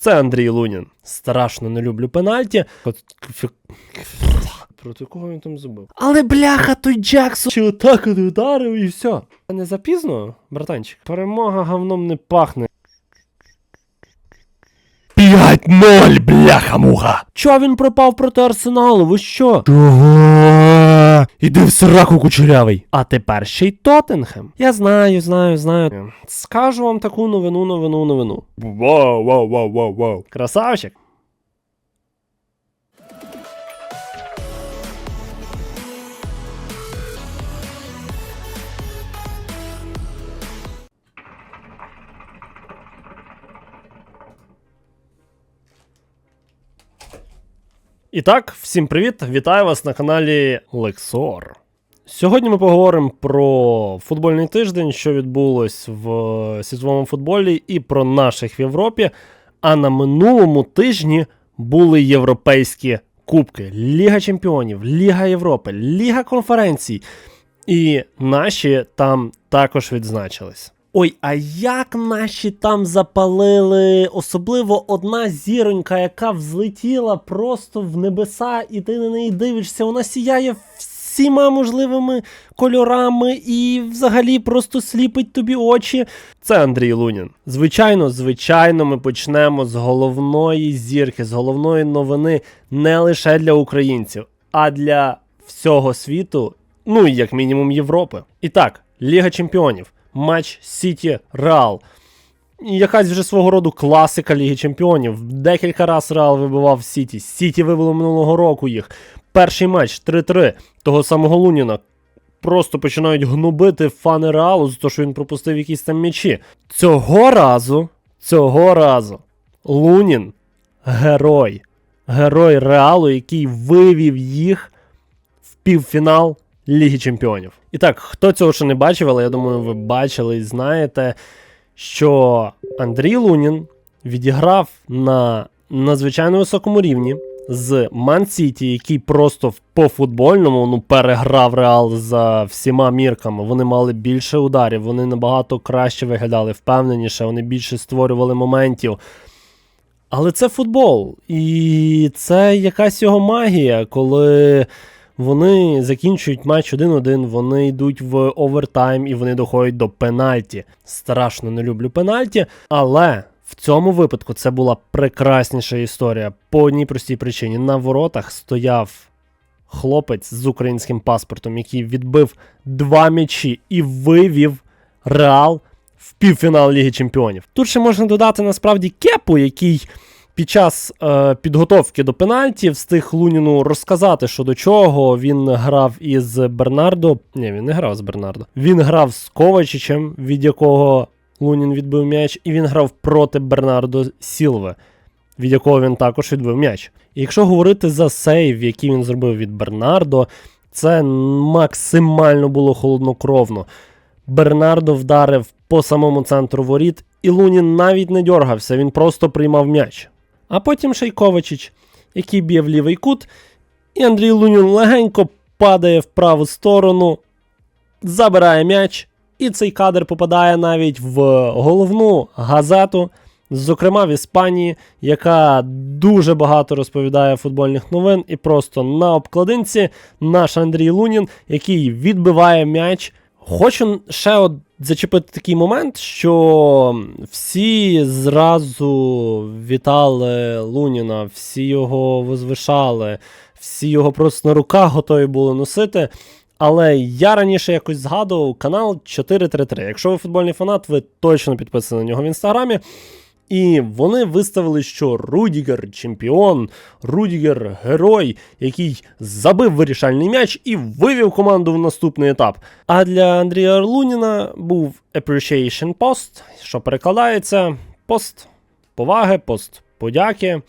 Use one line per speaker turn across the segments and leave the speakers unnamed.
Це Андрій Лунін. Страшно не люблю пенальті. Проти кого він там забив? Але бляха, той Джексон чи отак от ударив і все. Не запізно, братанчик. Перемога говном не пахне. 5-0, бляха-муха! Чо він пропав проти арсеналу? Ви що? Чого? Іди в сраку кучерявий. А тепер ще й Тоттенхем. Я знаю, знаю, знаю. Скажу вам таку новину, новину, новину. Вау, вау, вау, вау, вау. Красавчик. І так, всім привіт! Вітаю вас на каналі Лексор. Сьогодні ми поговоримо про футбольний тиждень, що відбулось в світовому футболі, і про наших в Європі. А на минулому тижні були європейські кубки: Ліга Чемпіонів, Ліга Європи, Ліга конференцій. І наші там також відзначились. Ой, а як наші там запалили, особливо одна зіронька, яка взлетіла просто в небеса, і ти на неї дивишся, вона сіяє всіма можливими кольорами і взагалі просто сліпить тобі очі. Це Андрій Лунін. Звичайно, звичайно, ми почнемо з головної зірки, з головної новини не лише для українців, а для всього світу, ну і як мінімум Європи. І так, Ліга Чемпіонів матч Сіті Реал. Якась вже свого роду класика Ліги Чемпіонів. Декілька разів Реал вибивав Сіті. Сіті вибило минулого року їх. Перший матч 3-3 того самого Луніна. Просто починають гнобити фани Реалу за те, що він пропустив якісь там м'ячі. Цього разу, цього разу, Лунін герой. Герой Реалу, який вивів їх в півфінал Ліги Чемпіонів. І так, хто цього ще не бачив, але я думаю, ви бачили і знаєте, що Андрій Лунін відіграв на надзвичайно високому рівні з Ман Сіті, який просто по футбольному ну, переграв Реал за всіма мірками. Вони мали більше ударів, вони набагато краще виглядали, впевненіше, вони більше створювали моментів. Але це футбол, і це якась його магія, коли вони закінчують матч 1-1, вони йдуть в овертайм і вони доходять до пенальті. Страшно не люблю пенальті, але в цьому випадку це була прекрасніша історія по одній простій причині. На воротах стояв хлопець з українським паспортом, який відбив два м'ячі і вивів Реал в півфінал Ліги Чемпіонів. Тут ще можна додати насправді кепу, який під час е, підготовки до пенальті встиг Луніну розказати, що до чого. Він грав із Бернардо. Ні, він не грав з Бернардо. Він грав з Ковачичем, від якого Лунін відбив м'яч, і він грав проти Бернардо Сілве, від якого він також відбив м'яч. І якщо говорити за сейв, який він зробив від Бернардо, це максимально було холоднокровно. Бернардо вдарив по самому центру воріт, і Лунін навіть не дьоргався, він просто приймав м'яч. А потім Шейковичич, який б'є в лівий кут, і Андрій Лунін легенько падає в праву сторону, забирає м'яч, і цей кадр попадає навіть в головну газету, зокрема в Іспанії, яка дуже багато розповідає футбольних новин, і просто на обкладинці наш Андрій Лунін, який відбиває м'яч. Хочу ще зачепити такий момент, що всі зразу вітали Луніна, всі його возвишали, всі його просто на руках готові були носити. Але я раніше якось згадував канал 433. Якщо ви футбольний фанат, ви точно підписані на нього в інстаграмі. І вони виставили, що Рудігер чемпіон, Рудігер герой, який забив вирішальний м'яч і вивів команду в наступний етап. А для Андрія Луніна був Appreciation Post, що перекладається пост поваги, пост подяки.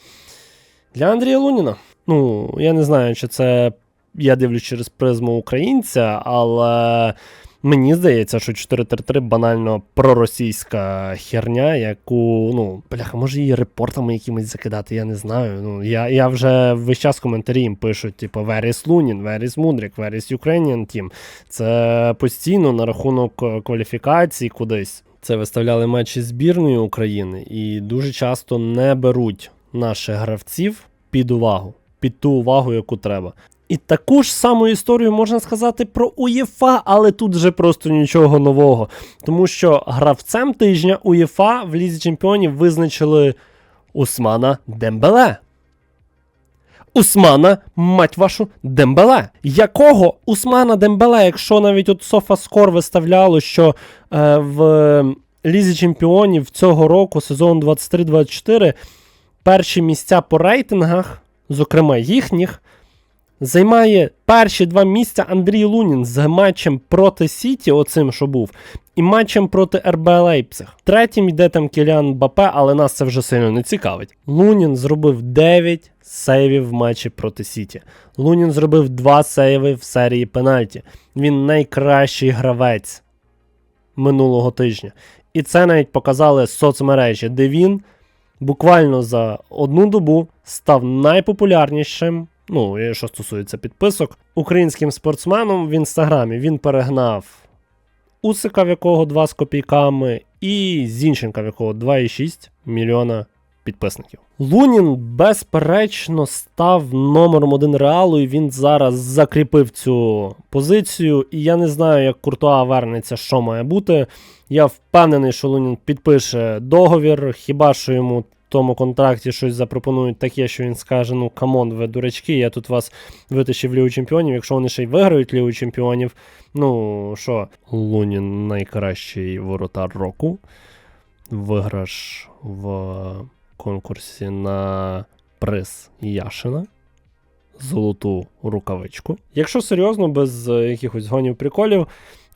Для Андрія Луніна. Ну, я не знаю, чи це я дивлюсь через призму українця, але мені здається, що 433 банально проросійська херня, яку, ну, бляха, може її репортами якимось закидати, я не знаю. Ну, я, я вже весь час коментарі їм пишуть, типу, where is Лунін, where is Мудрик, where is Ukrainian team. Це постійно на рахунок е, кваліфікації кудись. Це виставляли матчі збірної України і дуже часто не беруть наших гравців під увагу, під ту увагу, яку треба. І таку ж саму історію можна сказати про УЄФА, але тут вже просто нічого нового. Тому що гравцем тижня УЄФА в Лізі Чемпіонів визначили Усмана Дембеле. Усмана, мать вашу, Дембеле. Якого Усмана Дембеле, якщо навіть от Софаскор виставляло, що е, в Лізі Чемпіонів цього року, сезон 23-24, перші місця по рейтингах, зокрема їхніх, займає перші два місця Андрій Лунін з матчем проти Сіті, оцим, що був, і матчем проти РБ Лейпциг. Третім йде там Кіліан Бапе, але нас це вже сильно не цікавить. Лунін зробив 9 сейвів в матчі проти Сіті. Лунін зробив 2 сейви в серії пенальті. Він найкращий гравець минулого тижня. І це навіть показали соцмережі, де він буквально за одну добу став найпопулярнішим. Ну, що стосується підписок, українським спортсменом в інстаграмі він перегнав Усика, в якого 2 з копійками, і Зінченка, в якого 2,6 мільйона підписників. Лунін, безперечно, став номером один реалу, і він зараз закріпив цю позицію. І я не знаю, як Куртуа вернеться, що має бути. Я впевнений, що Лунін підпише договір, хіба що йому тому контракті щось запропонують таке, що він скаже: ну камон, ви дурачки, я тут вас витащив Лігу Чемпіонів. Якщо вони ще й виграють Лігу Чемпіонів, ну що, Лунін найкращий воротар року. Виграш в конкурсі на приз Яшина. Золоту рукавичку. Якщо серйозно, без е, якихось гонів приколів,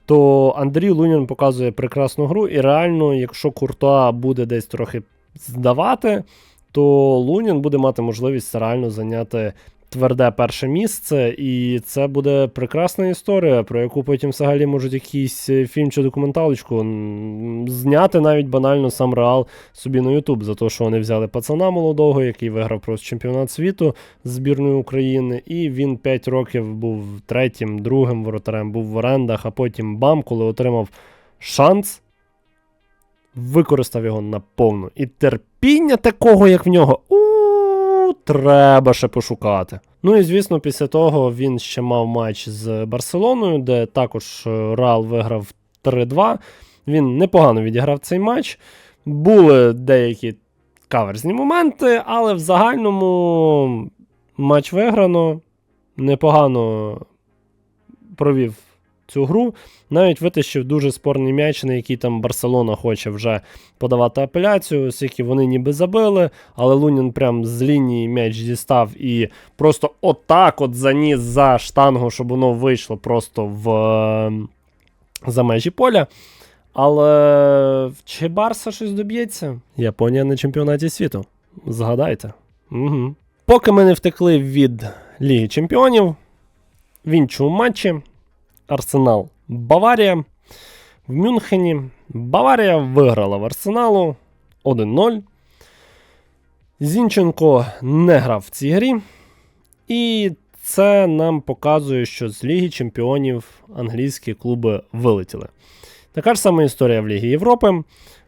то Андрій Лунін показує прекрасну гру, і реально, якщо Куртуа буде десь трохи здавати, то Лунін буде мати можливість реально зайняти тверде перше місце, і це буде прекрасна історія, про яку потім взагалі можуть якийсь е, фільм чи документалочку зняти навіть банально сам Реал собі на Ютуб за те, що вони взяли пацана молодого, який виграв просто чемпіонат світу збірної України, і він 5 років був третім, другим воротарем, був в орендах, а потім бам, коли отримав шанс. Використав його наповну. І терпіння такого, як в нього, у треба ще пошукати. Ну і звісно, після того він ще мав матч з Барселоною, де також е, Реал виграв 3-2. Він непогано відіграв цей матч. Були деякі каверзні моменти, але в загальному матч виграно. Непогано провів цю гру. Навіть витащив дуже спорний м'яч, на який там Барселона хоче вже подавати апеляцію, оскільки вони ніби забили, але Лунін прям з лінії м'яч дістав і просто отак от заніс за штангу, щоб воно вийшло просто в е, за межі поля. Але чи Барса щось доб'ється? Японія на чемпіонаті світу. Згадайте. Угу. Поки ми не втекли від Ліги Чемпіонів, в іншому матчі Арсенал Баварія. В Мюнхені Баварія виграла в Арсеналу 1-0. Зінченко не грав в цій грі. І це нам показує, що з Ліги Чемпіонів англійські клуби вилетіли. Така ж сама історія в Лігі Європи.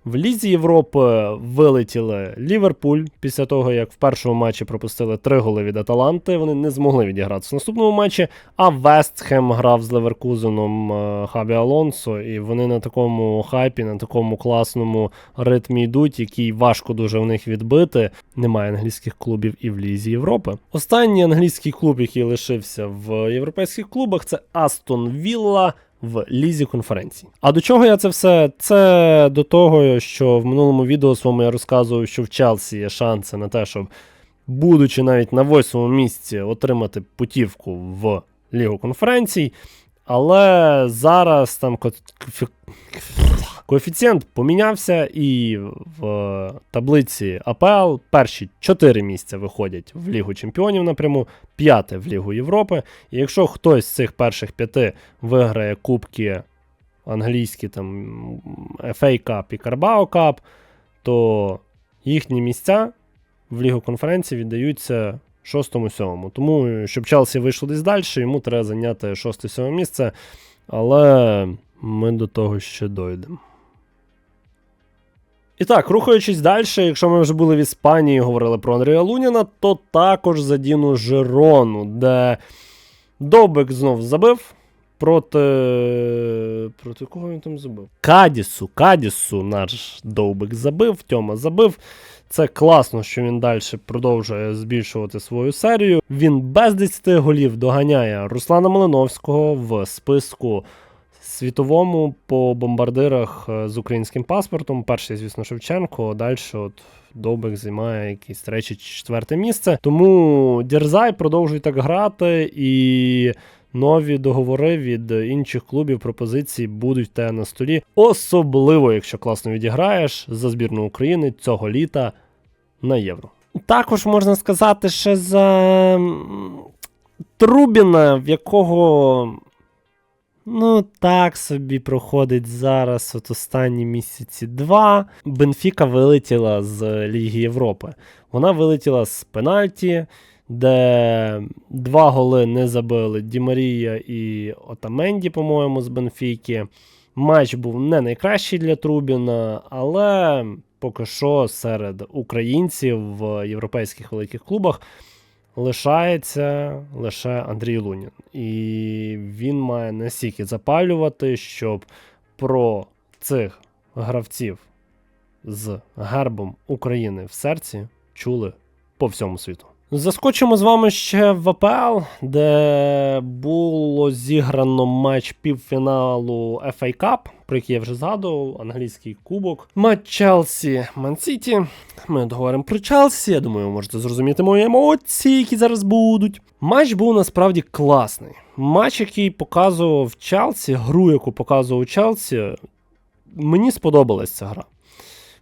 В Лізі Європи вилетіли Ліверпуль після того, як в першому матчі пропустили три голи від Аталанти. Вони не змогли відігратися в наступному матчі. А Вестхем грав з Леверкузеном е, Хабі Алонсо, і вони на такому хайпі, на такому класному ритмі йдуть, який важко дуже в них відбити. Немає англійських клубів і в Лізі Європи. Останній англійський клуб, який лишився в європейських клубах, це Астон Вілла в лізі конференцій. А до чого я це все? Це до того, що в минулому відео своєму я розказував, що в Челсі є шанси на те, щоб, будучи навіть на восьмому місці, отримати путівку в Лігу конференцій. Але зараз там коефіцієнт помінявся, і в таблиці АПЛ перші чотири місця виходять в Лігу Чемпіонів напряму, п'яте в Лігу Європи. І якщо хтось з цих перших п'яти виграє кубки англійські, там FA Cup і Carabao Cup, то їхні місця в Лігу конференції віддаються шостому-сьомому. Тому, щоб Челсі вийшло десь далі, йому треба зайняти шосте-сьоме місце. Але ми до того ще дойдемо. І так, рухаючись далі, якщо ми вже були в Іспанії і говорили про Андрія Луніна, то також задіну Жирону, де Довбек знов забив проти. Проти кого він там забив? Кадісу. Кадісу наш Довбек забив, Тьома забив. Це класно, що він далі продовжує збільшувати свою серію. Він без 10 голів доганяє Руслана Малиновського в списку світовому по бомбардирах е, з українським паспортом. Перший, звісно, Шевченко, далі от Довбек займає якесь третє чи четверте місце. Тому Дерзай продовжує так грати і. Нові договори від інших клубів пропозиції будуть тебе на столі, особливо якщо класно відіграєш за збірну України цього літа на євро. Також можна сказати ще за Трубіна, в якого ну так собі проходить зараз от останні місяці два. Бенфіка вилетіла з Ліги Європи. Вона вилетіла з пенальті, де два голи не забили Ді Марія і Отаменді, по-моєму, з Бенфіки. Матч був не найкращий для Трубіна, але поки що серед українців в європейських великих клубах лишається лише Андрій Лунін. І він має настільки запалювати, щоб про цих гравців з гербом України в серці чули по всьому світу. Заскочимо з вами ще в АПЛ, де було зіграно матч півфіналу FA Cup, про який я вже згадував, англійський кубок. Матч Челсі Ман-Сіті. Ми договоримо про Челсі. Я думаю, ви можете зрозуміти мої емоції, які зараз будуть. Матч був насправді класний. Матч, який показував Челсі, гру, яку показував Челсі, мені сподобалась ця гра.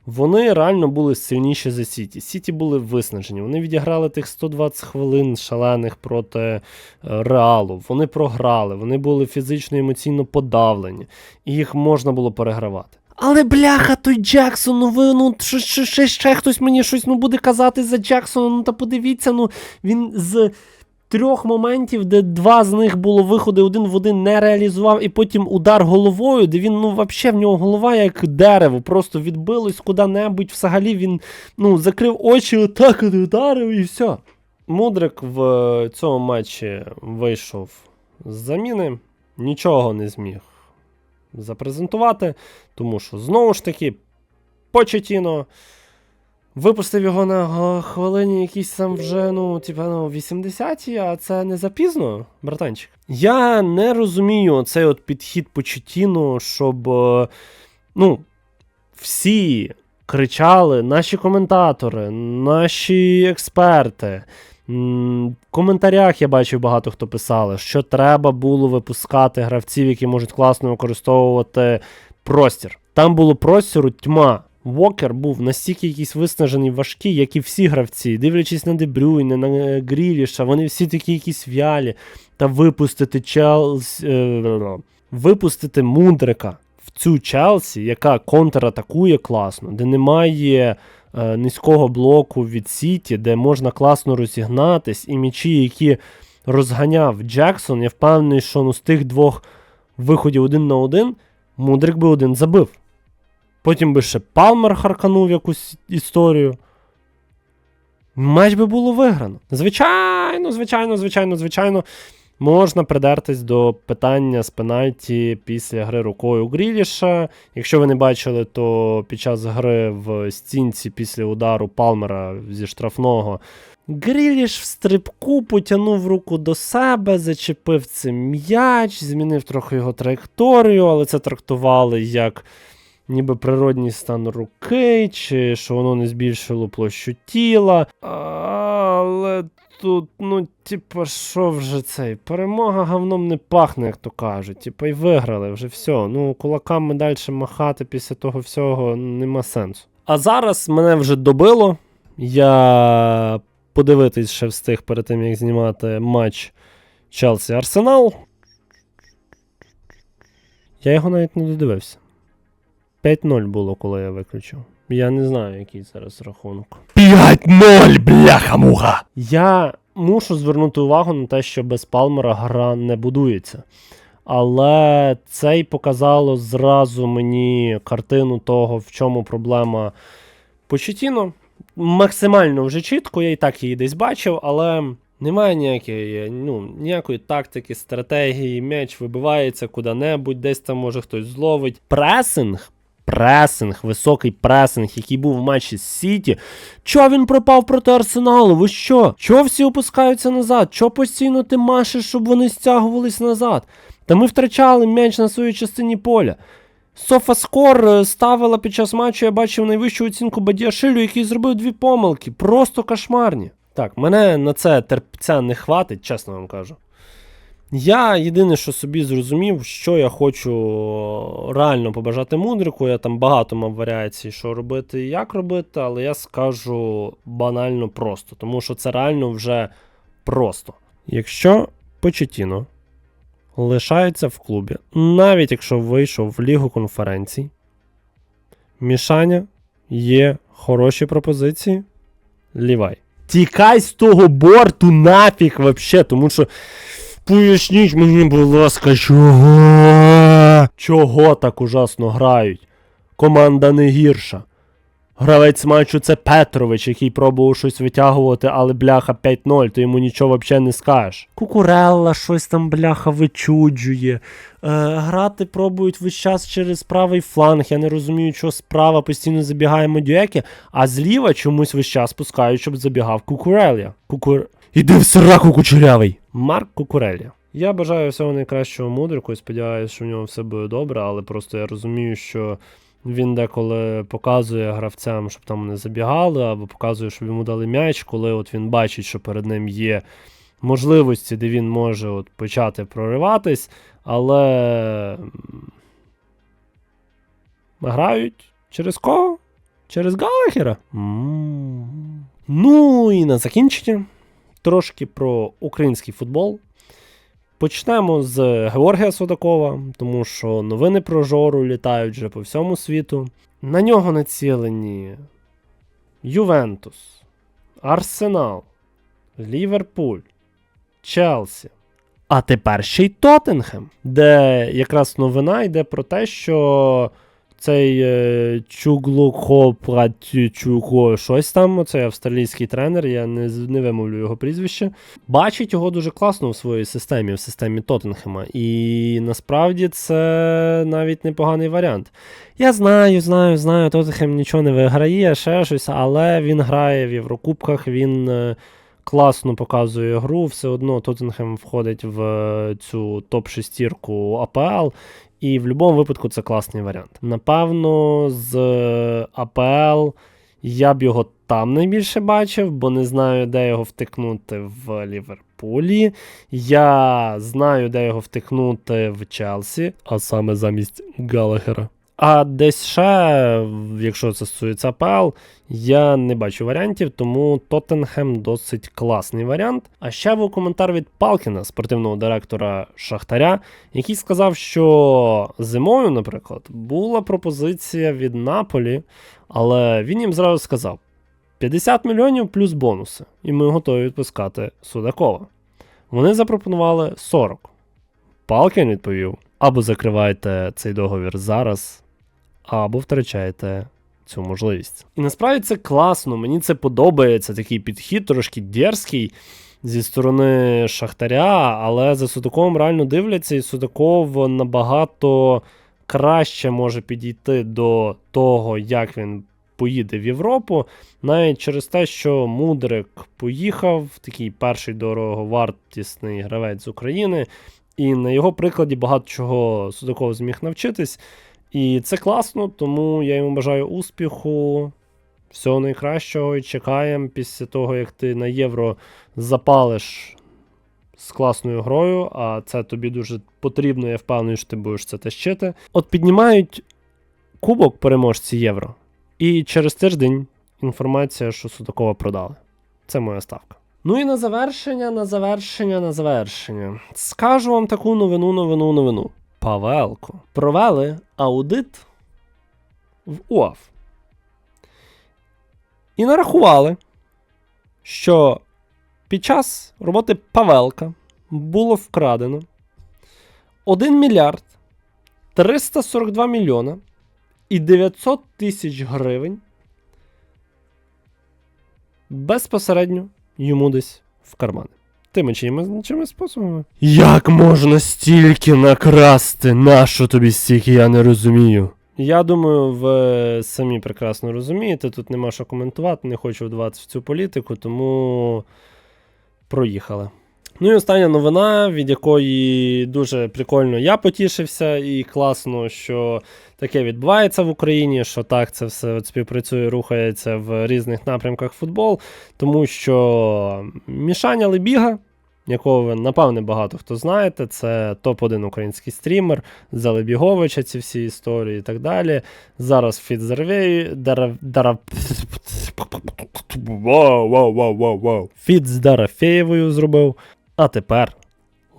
Вони реально були сильніші за Сіті. Сіті були виснажені. Вони відіграли тих 120 хвилин шалених проти е, Реалу. Вони програли, вони були фізично і емоційно подавлені, і їх можна було перегравати. Але бляха, той Джексон, ну ви ну що, що, ще, ще хтось мені щось ну буде казати за Джексона. Ну та подивіться, ну він з трьох моментів, де два з них було виходи один в один не реалізував, і потім удар головою, де він, ну, взагалі, в нього голова як дерево, просто відбилось куди-небудь. Взагалі він ну, закрив очі, отак от ударив і все. Мудрик в цьому матчі вийшов з заміни, нічого не зміг запрезентувати, тому що знову ж таки Почетіно. Випустив його на хвилині якісь там вже, ну, типа, ну, 80-ті, а це не запізно, братанчик. Я не розумію цей от підхід Почетіну, щоб, е, ну, всі кричали, наші коментатори, наші експерти. В коментарях я бачив багато хто писали, що треба було випускати гравців, які можуть класно використовувати простір. Там було простору тьма. Вокер був настільки якийсь виснажений, важкий, як і всі гравці, дивлячись на Дебрюйне, на е, Гріліша, вони всі такі якісь в'ялі. Та випустити Челсі, е, випустити Мудрика в цю Челсі, яка контратакує класно, де немає е, низького блоку від Сіті, де можна класно розігнатись, і м'ячі, які розганяв Джексон, я впевнений, що ну, з тих двох виходів один на один, Мудрик би один забив. Потім би ще Палмер харканув якусь історію. Матч би було виграно. Звичайно, звичайно, звичайно, звичайно. Можна придертись до питання з пенальті після гри рукою Гріліша. Якщо ви не бачили, то під час гри в стінці після удару Палмера зі штрафного Гріліш в стрибку потягнув руку до себе, зачепив цим м'яч, змінив трохи його траєкторію, але це трактували як ніби природній стан руки, чи що воно не збільшило площу тіла. Але тут, ну, типа, що вже цей? Перемога говном не пахне, як то кажуть. Типа, і виграли вже все. Ну, кулаками далі махати після того всього нема сенсу. А зараз мене вже добило. Я подивитись ще встиг перед тим, як знімати матч Челсі Арсенал. Я його навіть не додивився. 5-0 було, коли я виключив. Я не знаю, який зараз рахунок.
5-0, бляха-муха!
Я мушу звернути увагу на те, що без Палмера гра не будується. Але це й показало зразу мені картину того, в чому проблема Почетіно. Максимально вже чітко, я і так її десь бачив, але немає ніякої, ну, ніякої тактики, стратегії, м'яч вибивається куди-небудь, десь там може хтось зловить. Пресинг, пресинг, високий пресинг, який був в матчі з Сіті. Чо він пропав проти Арсеналу? Ви що? Чо всі опускаються назад? Чо постійно ти машеш, щоб вони стягувались назад? Та ми втрачали м'яч на своїй частині поля. Софаскор е, ставила під час матчу, я бачив найвищу оцінку Бадіашилю, який зробив дві помилки. Просто кошмарні. Так, мене на це терпця не хватить, чесно вам кажу. Я єдине, що собі зрозумів, що я хочу реально побажати мудрику. Я там багато мав варіацій, що робити і як робити, але я скажу банально просто, тому що це реально вже просто. Якщо Почетіно лишається в клубі, навіть якщо вийшов в Лігу конференцій, Мішаня є хороші пропозиції. Лівай. Тікай з того борту нафіг вообще, тому що. Поясніть мені, будь ласка, чого? Чого так ужасно грають? Команда не гірша. Гравець матчу це Петрович, який пробував щось витягувати, але бляха 5-0, то йому нічого взагалі не скажеш. Кукурелла щось там бляха вичуджує. Е, грати пробують весь час через правий фланг. Я не розумію, що справа постійно забігає Модюеки, а зліва чомусь весь час пускають, щоб забігав Кукурелля. Кукур...
Іди в сраку кучерявий.
Марк Кукурелля. Я бажаю всього найкращого мудрику і сподіваюся, що в нього все буде добре, але просто я розумію, що він деколи показує гравцям, щоб там не забігали, або показує, щоб йому дали м'яч, коли от він бачить, що перед ним є можливості, де він може от почати прориватись, але грають через кого? Через Галагера? Ну і на закінчення трошки про український футбол. Почнемо з Георгія Судакова, тому що новини про Жору літають вже по всьому світу. На нього націлені Ювентус, Арсенал, Ліверпуль, Челсі. А тепер ще й Тоттенхем, де якраз новина йде про те, що цей е, Чуглухопратючуго щось там, оцей австралійський тренер, я не, не вимовлю його прізвище, бачить його дуже класно в своїй системі, в системі Тоттенхема. І насправді це навіть непоганий варіант. Я знаю, знаю, знаю, Тоттенхем нічого не виграє, ще щось, але він грає в Єврокубках, він е, класно показує гру, все одно Тоттенхем входить в е, цю топ-шестірку АПЛ. І в будь-якому випадку це класний варіант. Напевно, з е, АПЛ я б його там найбільше бачив, бо не знаю, де його втикнути в Ліверпулі. Я знаю, де його втикнути в Челсі, а саме замість Галагера. А десь ще, якщо це стосується АПЛ, я не бачу варіантів, тому Тоттенхем досить класний варіант. А ще був коментар від Палкіна, спортивного директора Шахтаря, який сказав, що зимою, наприклад, була пропозиція від Наполі, але він їм зразу сказав: 50 мільйонів плюс бонуси, і ми готові відпускати Судакова. Вони запропонували 40. Палкін відповів: або закривайте цей договір зараз, або втрачаєте цю можливість. І насправді це класно, мені це подобається, такий підхід, трошки дерзкий зі сторони Шахтаря, але за Судаковим реально дивляться, і Судаков набагато краще може підійти до того, як він поїде в Європу, навіть через те, що Мудрик поїхав, такий перший дороговартісний гравець з України, і на його прикладі багато чого Судаков зміг навчитись. І це класно, тому я йому бажаю успіху, всього найкращого і чекаємо після того, як ти на євро запалиш з класною грою, а це тобі дуже потрібно, я впевнений, що ти будеш це тащити. От піднімають кубок переможці євро, і через тиждень інформація, що Судакова продали. Це моя ставка. Ну і на завершення, на завершення, на завершення. Скажу вам таку новину, новину, новину. Павелко. Провели аудит в УАФ. І нарахували, що під час роботи Павелка було вкрадено 1 мільярд 342 мільйона і 900 тисяч гривень безпосередньо йому десь в кармани. Тими чи іншими способами.
Як можна стільки накрасти? Нащо тобі стільки, я не розумію.
Я думаю, ви самі прекрасно розумієте. Тут нема що коментувати, не хочу вдаватися в цю політику, тому проїхали. Ну і остання новина, від якої дуже прикольно я потішився, і класно, що таке відбувається в Україні, що так це все от співпрацює, рухається в різних напрямках футбол, тому що Мішаня Лебіга, якого ви напевне багато хто знаєте, це топ-1 український стрімер, Залебіговича, ці всі історії і так далі. Зараз Фіт Зарвей, Дара. Фіт зробив. А тепер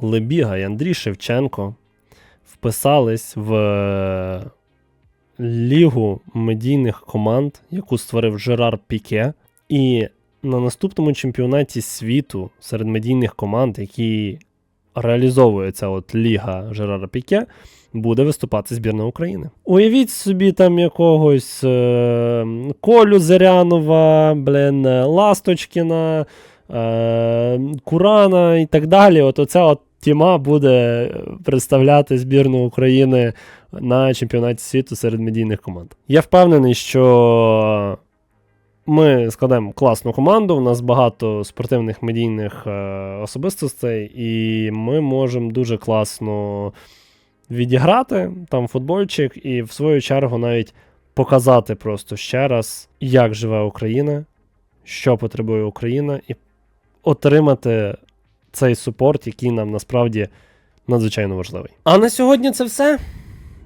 Лебіга і Андрій Шевченко вписались в е, лігу медійних команд, яку створив Жерар Піке. І на наступному чемпіонаті світу серед медійних команд, які реалізовує от ліга Жерара Піке, буде виступати збірна України. Уявіть собі там якогось е, Колю Зерянова, блін, е, Ласточкіна, е, Курана і так далі. От оця от тіма буде представляти збірну України на чемпіонаті світу серед медійних команд. Я впевнений, що ми складемо класну команду. У нас багато спортивних медійних е, особистостей, і ми можемо дуже класно відіграти там футбольчик, і в свою чергу навіть показати просто ще раз, як живе Україна, що потребує Україна, і отримати цей супорт, який нам насправді надзвичайно важливий. А на сьогодні це все.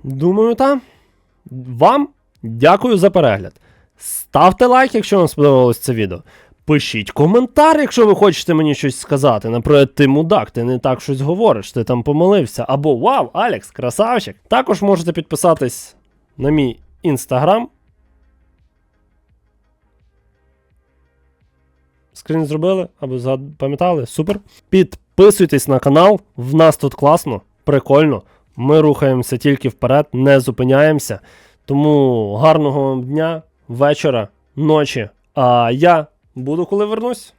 Думаю, так. Вам дякую за перегляд. Ставте лайк, якщо вам сподобалось це відео. Пишіть коментар, якщо ви хочете мені щось сказати. Наприклад, ти мудак, ти не так щось говориш, ти там помилився. Або Вау, Алекс, красавчик. Також можете підписатись на мій інстаграм. Скрін зробили згад- пам'ятали? Супер. Підписуйтесь на канал. В нас тут класно, прикольно. Ми рухаємося тільки вперед, не зупиняємося. Тому гарного дня, вечора, ночі. А я буду, коли вернусь.